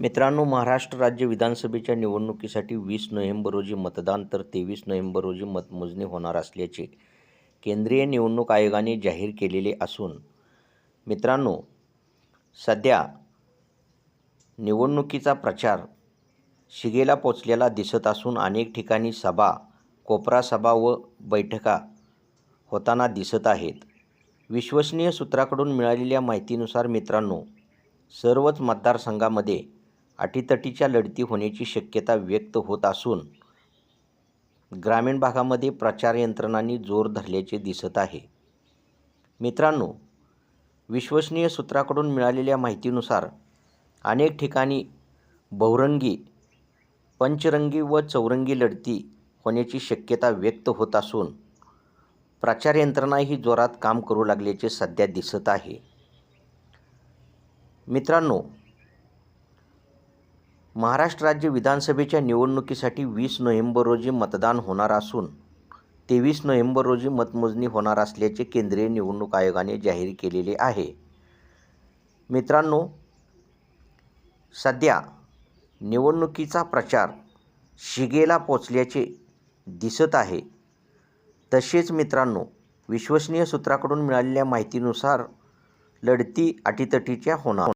मित्रांनो महाराष्ट्र राज्य विधानसभेच्या निवडणुकीसाठी वीस नोव्हेंबर रोजी मतदान तर तेवीस नोव्हेंबर रोजी मतमोजणी होणार असल्याचे केंद्रीय निवडणूक आयोगाने जाहीर केलेले असून मित्रांनो सध्या निवडणुकीचा प्रचार शिगेला पोचलेला दिसत असून अनेक ठिकाणी सभा कोपरा सभा व बैठका होताना दिसत आहेत. विश्वसनीय सूत्राकडून मिळालेल्या माहितीनुसार मित्रांनो सर्वच मतदारसंघामध्ये अटीतटीच्या लढती होण्याची शक्यता व्यक्त होत असून ग्रामीण भागामध्ये प्रचार यंत्रणांनी जोर धरल्याचे दिसत आहे. मित्रांनो विश्वसनीय सूत्राकडून मिळालेल्या माहितीनुसार अनेक ठिकाणी बहुरंगी पंचरंगी व चौरंगी लढती होण्याची शक्यता व्यक्त होत असून प्रचार यंत्रणाही जोरात काम करू लागल्याचे सध्या दिसत आहे. मित्रांनो महाराष्ट्र राज्य विधानसभेच्या निवडणुकीसाठी वीस नोव्हेंबर रोजी मतदान होणार असून तेवीस नोव्हेंबर रोजी मतमोजणी होणार असल्याचे केंद्रीय निवडणूक आयोगाने जाहीर केलेले आहे. मित्रांनो सध्या निवडणुकीचा प्रचार शिगेला पोचल्याचे दिसत आहे. तसेच मित्रांनो विश्वसनीय सूत्राकडून मिळालेल्या माहितीनुसार लढती अटीतटीच्या होणार